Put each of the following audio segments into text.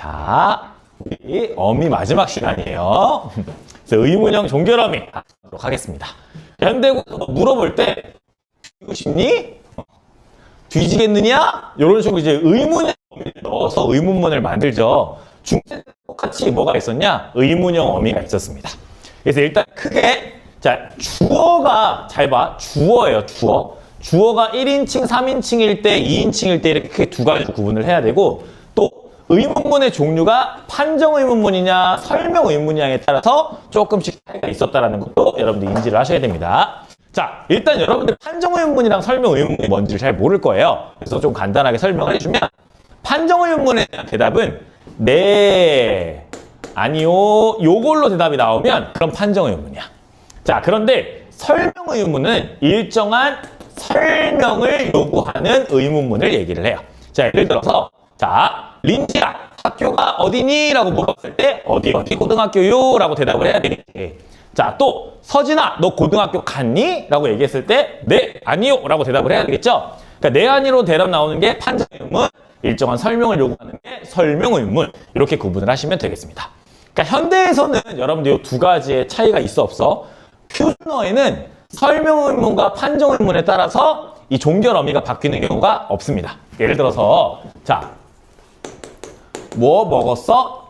자, 우리 어미 마지막 시간이에요. 그래서 의문형 종결어미 하도록 하겠습니다. 현대국어 물어볼 때 이거 싶니? 뒤지겠느냐? 이런 식으로 이제 의문형 어미를 넣어서 의문문을 만들죠. 중세 때 똑같이 뭐가 있었냐? 의문형 어미가 있었습니다. 그래서 일단 크게 자 주어가 잘 봐. 주어예요. 주어. 주어가 1인칭, 3인칭일 때, 2인칭일 때 이렇게 크게 두 가지 구분을 해야 되고 또 의문문의 종류가 판정 의문문이냐, 설명 의문이냐에 따라서 조금씩 차이가 있었다라는 것도 여러분들 인지를 하셔야 됩니다. 자, 일단 여러분들 판정 의문문이랑 설명 의문문이 뭔지를 잘 모를 거예요. 그래서 좀 간단하게 설명을 해주면 판정 의문문에 대답은 네, 아니요, 요걸로 대답이 나오면 그럼 판정 의문이야. 자, 그런데 설명 의문은 일정한 설명을 요구하는 의문문을 얘기를 해요. 자, 예를 들어서, 자, 린지야, 학교가 어디니? 라고 물었을 때, 어디, 어디 고등학교요? 라고 대답을 해야 되겠지. 자, 또, 서진아, 너 고등학교 갔니? 라고 얘기했을 때, 네, 아니요. 라고 대답을 해야 되겠죠. 그러니까 네, 아니로 대답 나오는 게 판정 의문, 일정한 설명을 요구하는 게 설명 의문, 이렇게 구분을 하시면 되겠습니다. 그러니까 현대에서는 여러분들 이 두 가지의 차이가 있어 없어? 표준어에는 설명 의문과 판정 의문에 따라서 이 종결 어미가 바뀌는 경우가 없습니다. 예를 들어서 자, 뭐 먹었어?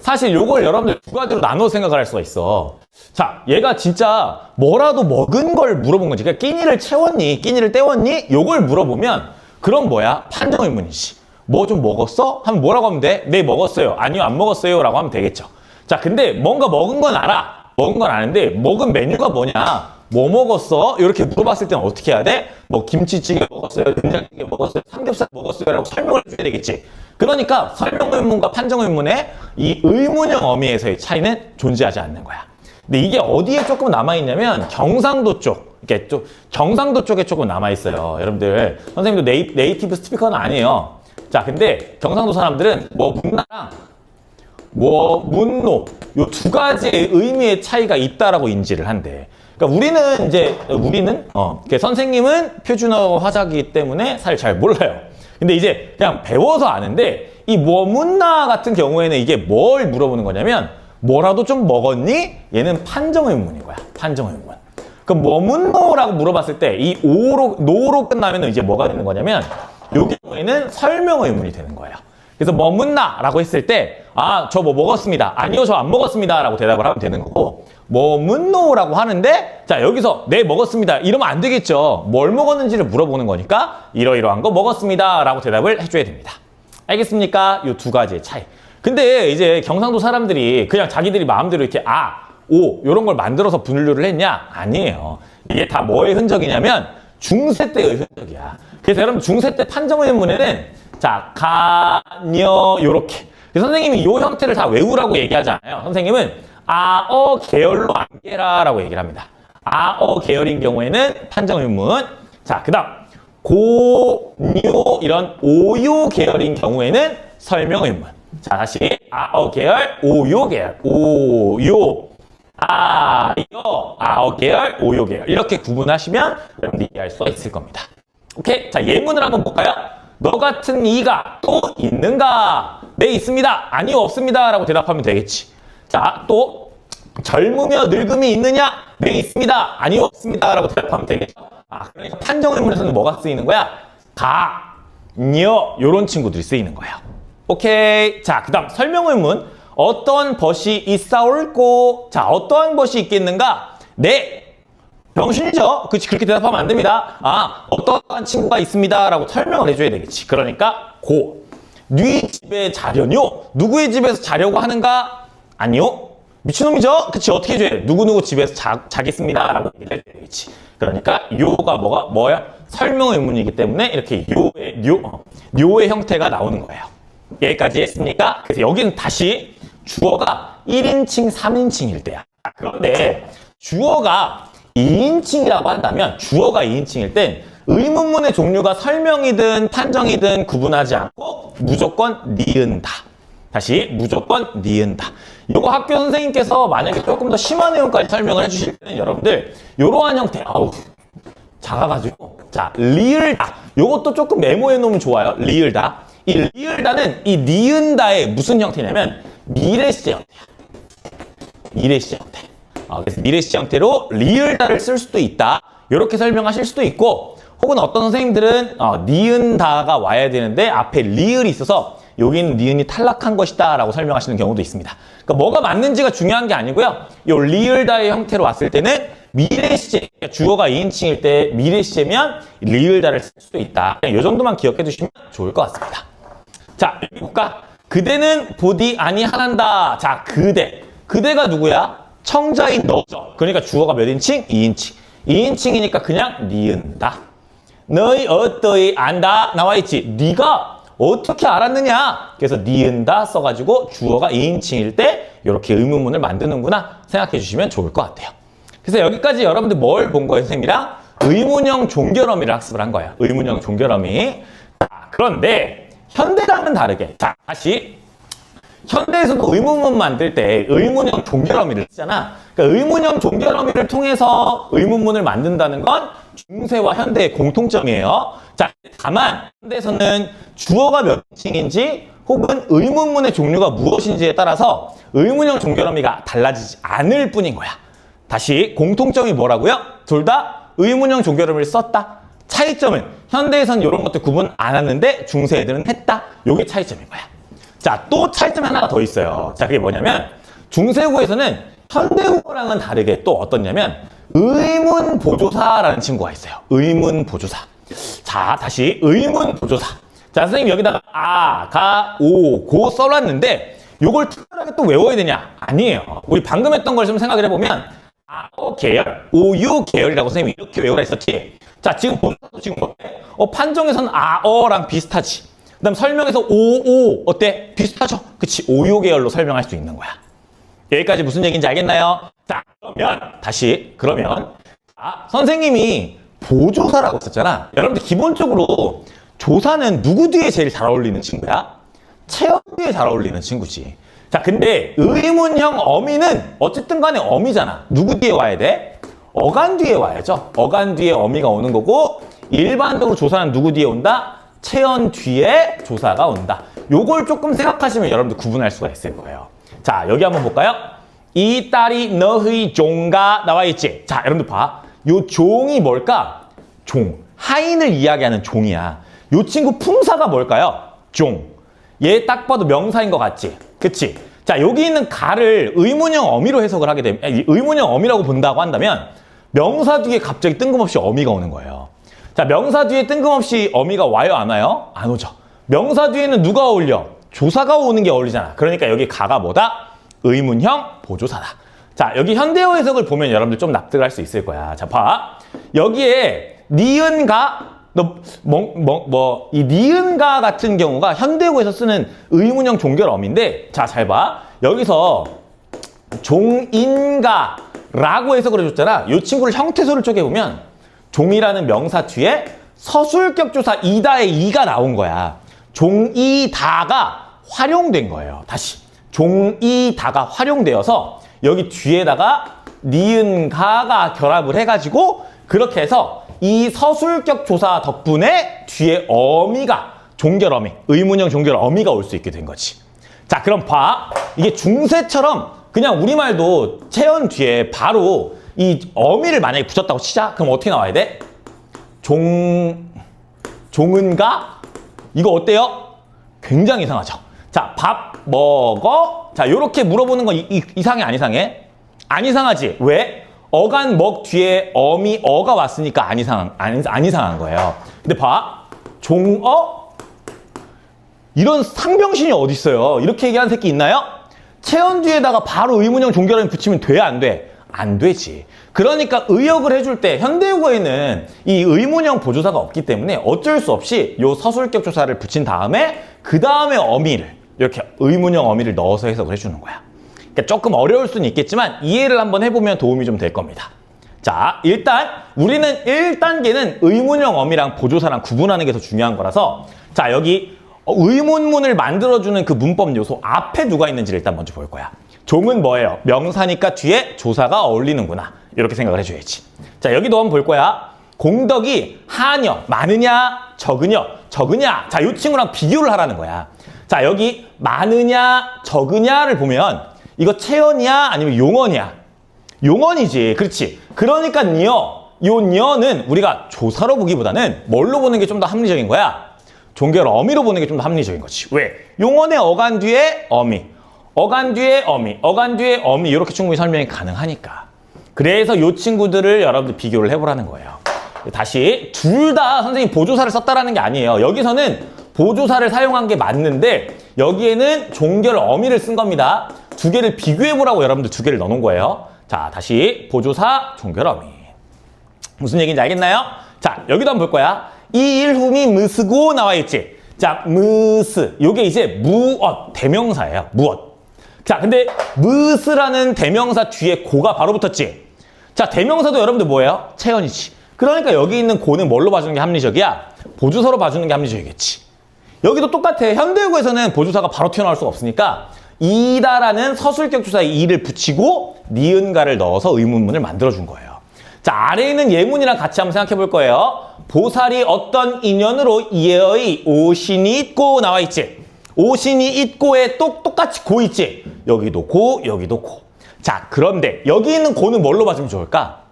사실 요걸 여러분들 두 가지로 나눠 생각을 할 수가 있어. 자, 얘가 진짜 뭐라도 먹은 걸 물어본 거지. 그러니까 끼니를 채웠니? 끼니를 때웠니? 요걸 물어보면 그럼 뭐야? 판정 의문이지. 뭐 좀 먹었어? 하면 뭐라고 하면 돼? 네, 먹었어요. 아니요, 안 먹었어요. 라고 하면 되겠죠. 자, 근데 뭔가 먹은 건 알아. 먹은 건 아는데 먹은 메뉴가 뭐냐? 뭐 먹었어? 이렇게 물어봤을 때는 어떻게 해야 돼? 뭐 김치찌개 먹었어요, 된장찌개 먹었어요, 삼겹살 먹었어요 라고 설명을 해줘야 되겠지. 그러니까 설명 의문과 판정 의문의 이 의문형 어미에서의 차이는 존재하지 않는 거야. 근데 이게 어디에 조금 남아있냐면 경상도 쪽, 이렇게 좀 경상도 쪽에 조금 남아있어요. 여러분들 선생님도 네이, 네이티브 스피커는 아니에요. 자, 근데 경상도 사람들은 뭐 문나랑 뭐 문노 요 두 가지의 의미의 차이가 있다라고 인지를 한대. 그러니까 우리는 이제 우리는 어, 선생님은 표준어 화자기 때문에 사실 잘 몰라요. 근데 이제 그냥 배워서 아는데 이 뭐 문나 같은 경우에는 이게 뭘 물어보는 거냐면 뭐라도 좀 먹었니? 얘는 판정 의문인 거야. 판정 의문. 그럼 뭐 문노라고 물어봤을 때 이 오로 노로 끝나면 이제 뭐가 되는 거냐면 요 경우에는 설명 의문이 되는 거예요. 그래서 뭐 묻나라고 했을 때, 아, 저 뭐 먹었습니다. 아니요, 저 안 먹었습니다. 라고 대답을 하면 되는 거고, 뭐 묻노라고 하는데, 자, 여기서 네, 먹었습니다. 이러면 안 되겠죠. 뭘 먹었는지를 물어보는 거니까, 이러이러한 거 먹었습니다. 라고 대답을 해줘야 됩니다. 알겠습니까? 요두 가지의 차이. 근데 이제 경상도 사람들이 그냥 자기들이 마음대로 이렇게 아, 오, 요런 걸 만들어서 분류를 했냐? 아니에요. 이게 다 뭐의 흔적이냐면, 중세 때의 흔적이야. 그래서 여러분 중세 때 판정 의 문에는 자, 가 녀 요렇게. 그래서 선생님이 요 형태를 다 외우라고 얘기하잖아요. 선생님은 아어 계열로 암계라라고 얘기를 합니다. 아어 계열인 경우에는 판정 의문. 자, 그다음 고 뇨 이런 오요 계열인 경우에는 설명 의문. 자, 다시 아어 계열, 오요 계열, 오요 아요, 아어 계열, 오요 계열 이렇게 구분하시면 여러분들이 이해할 수가 있을 겁니다. 오케이, 자 예문을 한번 볼까요? 너 같은 이가 또 있는가? 네 있습니다. 아니요 없습니다. 라고 대답하면 되겠지. 자, 또 젊으며 늙음이 있느냐? 네 있습니다. 아니요 없습니다. 라고 대답하면 되겠죠. 아, 그러니까 판정 의문에서는 뭐가 쓰이는 거야? 가, 녀 요런 친구들이 쓰이는 거예요. 오케이. 자, 그 다음 설명 의문. 어떤 벗이 있사올꼬? 자, 어떠한 벗이 있겠는가? 네. 병신이죠. 그치, 그렇게 대답하면 안 됩니다. 아, 어떠한 친구가 있습니다. 라고 설명을 해줘야 되겠지. 그러니까, 고. 네 집에 자려뇨? 누구의 집에서 자려고 하는가? 아니요. 미친놈이죠? 그치, 어떻게 해줘야 돼? 누구누구 집에서 자, 자겠습니다. 라고 얘기를 해줘야 되겠지. 그러니까, 요가 뭐가, 뭐야? 설명 의문이기 때문에 이렇게 요의, 요, 어, 요의 형태가 나오는 거예요. 여기까지 했습니까? 그래서 여기는 다시 주어가 1인칭, 3인칭일 때야. 그런데 주어가 2인칭이라고 한다면 주어가 2인칭일 땐 의문문의 종류가 설명이든 판정이든 구분하지 않고 무조건 니은다. 다시 무조건 니은다. 이거 학교 선생님께서 만약에 조금 더 심한 내용까지 설명을 해주실 때는 여러분들 이러한 형태 아우 작아가지고 자 리을다. 요것도 조금 메모해 놓으면 좋아요. 리을다. 이 리을다는 이 니은다의 무슨 형태냐면 미래 시제 형태야. 미래 시제 형태. 어, 그래서 미래 시제 형태로 리을다를 쓸 수도 있다. 이렇게 설명하실 수도 있고 혹은 어떤 선생님들은 어, 니은다가 와야 되는데 앞에 리을이 있어서 여기는 니은이 탈락한 것이다 라고 설명하시는 경우도 있습니다. 그러니까 뭐가 맞는지가 중요한 게 아니고요. 이 리을다의 형태로 왔을 때는 미래 시제, 그러니까 주어가 2인칭일 때 미래 시제면 리을다를 쓸 수도 있다. 그냥 이 정도만 기억해 두시면 좋을 것 같습니다. 자, 여기 볼까? 그대는 보디 아니하란다. 자, 그대. 그대가 누구야? 청자인 너죠. 그러니까 주어가 몇 인칭? 2인칭. 2인칭이니까 그냥 니은다. 너희 어떠이 안다 나와 있지. 네가 어떻게 알았느냐? 그래서 니은다 써가지고 주어가 2인칭일 때 이렇게 의문문을 만드는구나 생각해 주시면 좋을 것 같아요. 그래서 여기까지 여러분들 뭘 본 거예요, 선생님이랑? 의문형 종결어미를 학습을 한 거예요. 의문형 종결어미. 자, 그런데 현대랑은 다르게. 자, 다시. 현대에서도 의문문 만들 때 의문형 종결어미를 쓰잖아. 그러니까 의문형 종결어미를 통해서 의문문을 만든다는 건 중세와 현대의 공통점이에요. 자, 다만 현대에서는 주어가 몇 층인지 혹은 의문문의 종류가 무엇인지에 따라서 의문형 종결어미가 달라지지 않을 뿐인 거야. 다시 공통점이 뭐라고요? 둘 다 의문형 종결어미를 썼다. 차이점은 현대에서는 이런 것들 구분 안 하는데 중세 애들은 했다. 요게 차이점인 거야. 자, 또 차이점 하나가 더 있어요. 자, 그게 뭐냐면 중세국어에서는 현대국어랑은 다르게 또 어떻냐면 의문 보조사라는 친구가 있어요. 의문 보조사. 자, 다시 의문 보조사. 자, 선생님 여기다가 아, 가, 오, 고 써놨는데 요걸 특별하게 또 외워야 되냐? 아니에요. 우리 방금 했던 걸 좀 생각을 해보면 아어 계열, 오유 계열이라고 선생님이 이렇게 외우라 했었지. 자, 지금 보면 지금 어때? 어, 판정에서는 아어랑 비슷하지. 그 다음 설명에서 오오 어때? 비슷하죠? 그치, 오유 계열로 설명할 수 있는 거야. 여기까지 무슨 얘기인지 알겠나요? 자, 그러면 다시 그러면 자, 선생님이 보조사라고 썼잖아. 여러분들 기본적으로 조사는 누구 뒤에 제일 잘 어울리는 친구야? 체험 뒤에 잘 어울리는 친구지. 자, 근데 의문형 어미는 어쨌든 간에 어미잖아. 누구 뒤에 와야 돼? 어간 뒤에 와야죠. 어간 뒤에 어미가 오는 거고 일반적으로 조사는 누구 뒤에 온다? 체연 뒤에 조사가 온다. 요걸 조금 생각하시면 여러분들 구분할 수가 있을 거예요. 자, 여기 한번 볼까요? 이 딸이 너의 종가 나와 있지. 자, 여러분들 봐. 요 종이 뭘까? 종. 하인을 이야기하는 종이야. 요 친구 품사가 뭘까요? 종. 얘 딱 봐도 명사인 것 같지? 그치? 자, 여기 있는 가를 의문형 어미로 해석을 하게 되면, 의문형 어미라고 본다고 한다면, 명사 뒤에 갑자기 뜬금없이 어미가 오는 거예요. 자, 명사 뒤에 뜬금없이 어미가 와요, 안 와요? 안 오죠. 명사 뒤에는 누가 어울려? 조사가 오는 게 어울리잖아. 그러니까 여기 가가 뭐다? 의문형 보조사다. 자, 여기 현대어 해석을 보면 여러분들 좀 납득을 할 수 있을 거야. 자, 봐. 여기에 니은가 너, 뭐, 뭐, 뭐, 이 니은가 같은 경우가 현대어에서 쓰는 의문형 종결어미인데, 자, 잘 봐. 여기서 종인가라고 해석을 해줬잖아. 이 친구를 형태소를 쪼개 보면 종이라는 명사 뒤에 서술격 조사 이다의 이가 나온 거야. 종이다가 활용된 거예요. 다시. 종이다가 활용되어서 여기 뒤에다가 니은 가가 결합을 해가지고 그렇게 해서 이 서술격 조사 덕분에 뒤에 어미가 종결어미, 의문형 종결 어미가 올 수 있게 된 거지. 자, 그럼 봐. 이게 중세처럼 그냥 우리말도 체연 뒤에 바로 이 어미를 만약에 붙였다고 치자. 그럼 어떻게 나와야 돼? 종, 종은가? 이거 어때요? 굉장히 이상하죠. 자, 밥 먹어? 자, 요렇게 물어보는 건 이, 이, 이 상해, 안 이상해? 안 이상하지. 왜? 어간 먹 뒤에 어미 어가 왔으니까 안 이상 안, 안 이상한 거예요. 근데 봐. 종어? 이런 상병신이 어디 있어요? 이렇게 얘기하는 새끼 있나요? 체온 뒤에다가 바로 의문형 종결어미 붙이면 돼, 안 돼? 안 되지. 그러니까 의역을 해줄 때 현대국어에는 이 의문형 보조사가 없기 때문에 어쩔 수 없이 요 서술격 조사를 붙인 다음에 그 다음에 어미를 이렇게 의문형 어미를 넣어서 해석을 해주는 거야. 그러니까 조금 어려울 수는 있겠지만 이해를 한번 해보면 도움이 좀 될 겁니다. 자, 일단 우리는 1단계는 의문형 어미랑 보조사랑 구분하는 게 더 중요한 거라서 자, 여기 의문문을 만들어주는 그 문법 요소 앞에 누가 있는지를 일단 먼저 볼 거야. 종은 뭐예요? 명사니까 뒤에 조사가 어울리는구나. 이렇게 생각을 해줘야지. 자, 여기도 한번 볼 거야. 공덕이 하녀, 많으냐, 적으냐, 적으냐. 자, 이 친구랑 비교를 하라는 거야. 자, 여기 많으냐, 적으냐를 보면 이거 체언이야, 아니면 용언이야? 용언이지. 그렇지. 그러니까 녀, 요 녀는 우리가 조사로 보기보다는 뭘로 보는 게 좀 더 합리적인 거야? 종결 어미로 보는 게 좀 더 합리적인 거지. 왜? 용언의 어간 뒤에 어미, 어간 뒤에 어미, 어간 뒤에 어미 이렇게 충분히 설명이 가능하니까. 그래서 요 친구들을 여러분들 비교를 해보라는 거예요. 다시 둘 다 선생님 보조사를 썼다라는 게 아니에요. 여기서는 보조사를 사용한 게 맞는데 여기에는 종결 어미를 쓴 겁니다. 두 개를 비교해보라고 여러분들 두 개를 넣어놓은 거예요. 자, 다시 보조사, 종결 어미. 무슨 얘기인지 알겠나요? 자, 여기도 한번 볼 거야. 이 일hum이 무스고 나와 있지. 자, 무스. 요게 이제 무엇, 대명사예요. 무엇. 자, 근데 무스라는 대명사 뒤에 고가 바로 붙었지. 자, 대명사도 여러분들 뭐예요? 체언이지. 그러니까 여기 있는 고는 뭘로 봐주는 게 합리적이야? 보조사로 봐주는 게 합리적이겠지. 여기도 똑같아. 현대국에서는 보조사가 바로 튀어나올 수가 없으니까 이다라는 서술격 주사에 이를 붙이고 니은가를 넣어서 의문문을 만들어준 거예요. 자, 아래에 있는 예문이랑 같이 한번 생각해 볼 거예요. 보살이 어떤 인연으로 이의 오신이 있고 나와 있지. 오신이 있고에 똑, 똑같이 고 있지. 여기도 고, 여기도 고. 자, 그런데 여기 있는 고는 뭘로 봐주면 좋을까?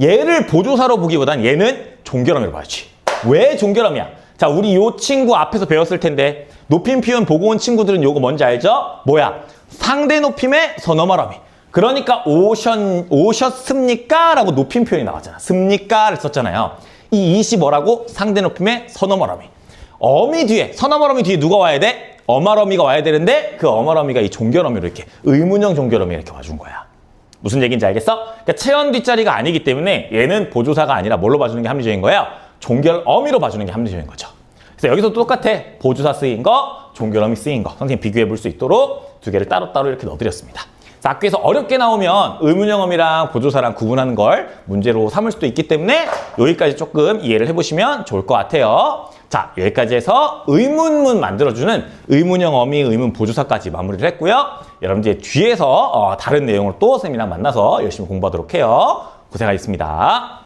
얘를 보조사로 보기보단 얘는 종결함으로 봐야지. 왜 종결함이야? 자, 우리 요 친구 앞에서 배웠을 텐데 높임 표현 보고 온 친구들은 요거 뭔지 알죠? 뭐야? 상대 높임의 선어말함이. 그러니까 오션, 오셨습니까? 라고 높임 표현이 나왔잖아. 습니까를 썼잖아요. 이 이시 뭐라고? 상대 높임의 선어말함이. 어미 뒤에, 선어말함이 뒤에 누가 와야 돼? 어말어미가 와야 되는데 그 어말어미가 이 종결어미로 이렇게 의문형 종결어미 이렇게 와준 거야. 무슨 얘기인지 알겠어? 그러니까 체언 뒷자리가 아니기 때문에 얘는 보조사가 아니라 뭘로 봐주는 게 합리적인 거예요? 종결 어미로 봐주는 게 합리적인 거죠. 그래서 여기서 똑같아. 보조사 쓰인 거, 종결 어미 쓰인 거. 선생님 비교해 볼 수 있도록 두 개를 따로따로 이렇게 넣어드렸습니다. 자, 학교에서 어렵게 나오면 의문형 어미랑 보조사랑 구분하는 걸 문제로 삼을 수도 있기 때문에 여기까지 조금 이해를 해보시면 좋을 것 같아요. 자, 여기까지 해서 의문문 만들어주는 의문형 어미, 의문 보조사까지 마무리를 했고요. 여러분들 뒤에서 어, 다른 내용을 또 선생님이랑 만나서 열심히 공부하도록 해요. 고생하셨습니다.